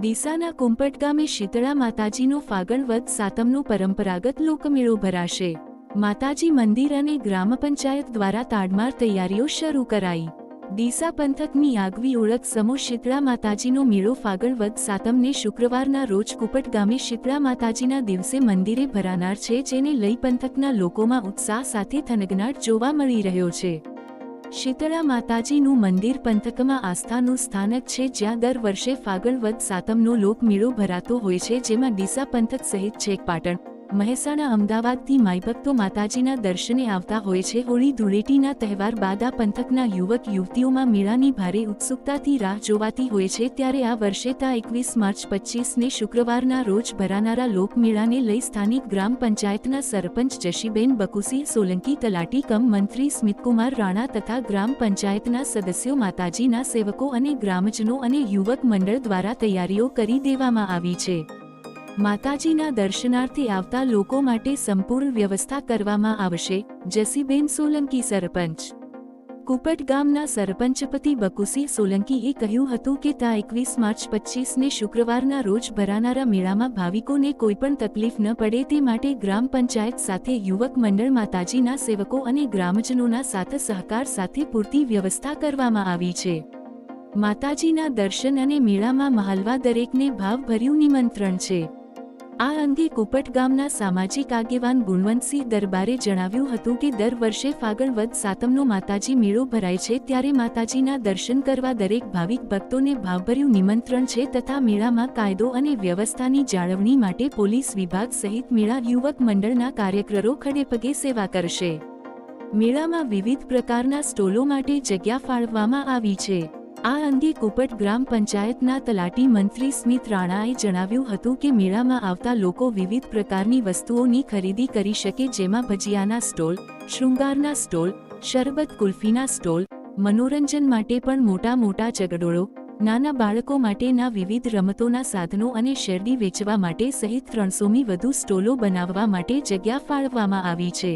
ડીસાના કુંપટ ગામે શીતળા માતાજીનો ફાગણ સાતમનું પરંપરાગત લોકમેળો ભરાશે. માતાજી મંદિર અને ગ્રામ પંચાયત દ્વારા તાડમાર તૈયારીઓ શરૂ કરાઈ. ડીસા પંથકની આગવી ઓળખ સમૂહ શીતળા માતાજીનો મેળો ફાગણ સાતમને શુક્રવારના રોજ કુપટ ગામે શીતળા માતાજીના દિવસે મંદિરે ભરાનાર છે, જેને લઈ પંથકના લોકોમાં ઉત્સાહ સાથે થનગનાટ જોવા મળી રહ્યો છે. શીતળા માતાજીનું મંદિર પંથકમાં આસ્થાનું સ્થાનક છે, જ્યાં દર વર્ષે ફાગણ વદ સાતમનો લોકમેળો ભરાતો હોય છે, જેમાં ડીસા પંથક સહિત છેક પાટણ મહેસાણા અમદાવાદથી માઈભક્તો માતાજીના દર્શને આવતા હોય છે. હોળી ધૂળેટીના તહેવાર બાદ આ પંથકના યુવક યુવતીઓમાં મેળાની ભારે ઉત્સુકતાથી રાહ જોવાતી હોય છે. ત્યારે આ વર્ષે તા એકવીસ માર્ચ પચીસને શુક્રવારના રોજ ભરાનારા લોકમેળાને લઈ સ્થાનિક ગ્રામ પંચાયતના સરપંચ જશીબેન બકુસી, સોલંકી તલાટી કમ મંત્રી સ્મિતકુમાર રાણા તથા ગ્રામ પંચાયતના સદસ્યો માતાજીના સેવકો અને ગ્રામજનો અને યુવક મંડળ દ્વારા તૈયારીઓ કરી દેવામાં આવી છે. માતાજીના દર્શનાર્થે આવતા લોકો માટે સંપૂર્ણ વ્યવસ્થા કરવામાં આવશે. જસીબેન સોલંકી સરપંચ. કુપટ ગામના સરપંચપતિ બકુસી સોલંકીએ કહ્યું હતું કે તા એકવીસ માર્ચ પચીસને શુક્રવારના રોજ ભરાનારા મેળામાં ભાવિકોને કોઈપણ તકલીફ ન પડે તે માટે ગ્રામ પંચાયત સાથે યુવક મંડળ માતાજીના સેવકો અને ગ્રામજનોના સાથ સહકાર સાથે પૂરતી વ્યવસ્થા કરવામાં આવી છે. માતાજીના દર્શન અને મેળામાં મહાલવા દરેકને ભાવભર્યું નિમંત્રણ છે. આ અંગે કુપટ ગામના સામાજિક આગેવાન ગુણવંતસિંહ દરબારે જણાવ્યું હતું કે દર વર્ષે ફાગણ વદ સાતમનો માતાજી મેળો ભરાય છે ત્યારે માતાજીના દર્શન કરવા દરેક ભાવિક ભક્તોને ભાવભર્યું નિમંત્રણ છે તથા મેળામાં કાયદો અને વ્યવસ્થાની જાળવણી માટે પોલીસ વિભાગ સહિત મેળા યુવક મંડળના કાર્યકરો ખડેપગે સેવા કરશે. મેળામાં વિવિધ પ્રકારના સ્ટોલો માટે જગ્યા ફાળવવામાં આવી છે. આ અંગે કુપટ ગ્રામ પંચાયતના તલાટી મંત્રી સ્મિત રાણાએ જણાવ્યું હતું કે મેળામાં આવતા લોકો વિવિધ પ્રકારની વસ્તુઓની ખરીદી કરી શકે જેમાં ભજીયાના સ્ટોલ, શૃંગારના સ્ટોલ, શરબત કુલ્ફીના સ્ટોલ, મનોરંજન માટે પણ મોટા મોટા ચગડોળો, નાના બાળકો માટેના વિવિધ રમતોના સાધનો અને શેરડી વેચવા માટે સહિત ત્રણસોમી વધુ સ્ટોલો બનાવવા માટે જગ્યા ફાળવવામાં આવી છે.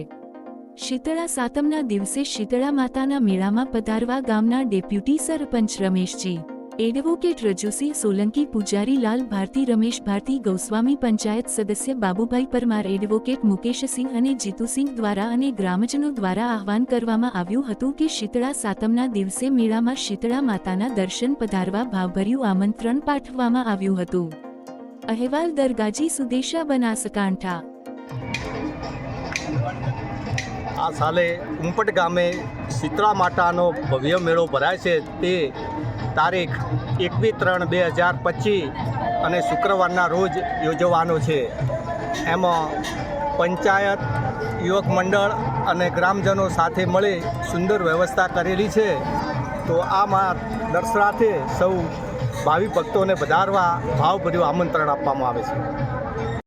શીતળા સાતમના દિવસે શીતળા માતાના મેળામાં પધારવા ગામના ડેપ્યુટી સરપંચ રમેશજી, એડવોકેટ રજુસિંહ સોલંકી, પૂજારી લાલ ભારતી, રમેશ ભારતી, ગૌસ્વામી પંચાયત સદસ્ય બાબુભાઈ પરમાર, એડવોકેટ મુકેશસિંહ અને જીતુસિંહ દ્વારા અને ગ્રામજનો દ્વારા આહવાન કરવામાં આવ્યું હતું કે શીતળા સાતમના દિવસે મેળામાં શીતળા માતાના દર્શન પધારવા ભાવભર્યું આમંત્રણ પાઠવવામાં આવ્યું હતું. અહેવાલ દરગાજી સુદેશા બનાસકાંઠા. આ સાલે ઉંપટ ગામે શીતળા માતાનો ભવ્ય મેળો ભરાય છે. તે તારીખ એકવીસ ત્રણ બે હજાર પચીસ અને શુક્રવારના રોજ યોજવાનો છે. એમાં પંચાયત, યુવક મંડળ અને ગ્રામજનો સાથે મળી સુંદર વ્યવસ્થા કરેલી છે. તો આમાં દર્શનાર્થે સૌ ભાવિ ભક્તોને વધારવા ભાવભર્યું આમંત્રણ આપવામાં આવે છે.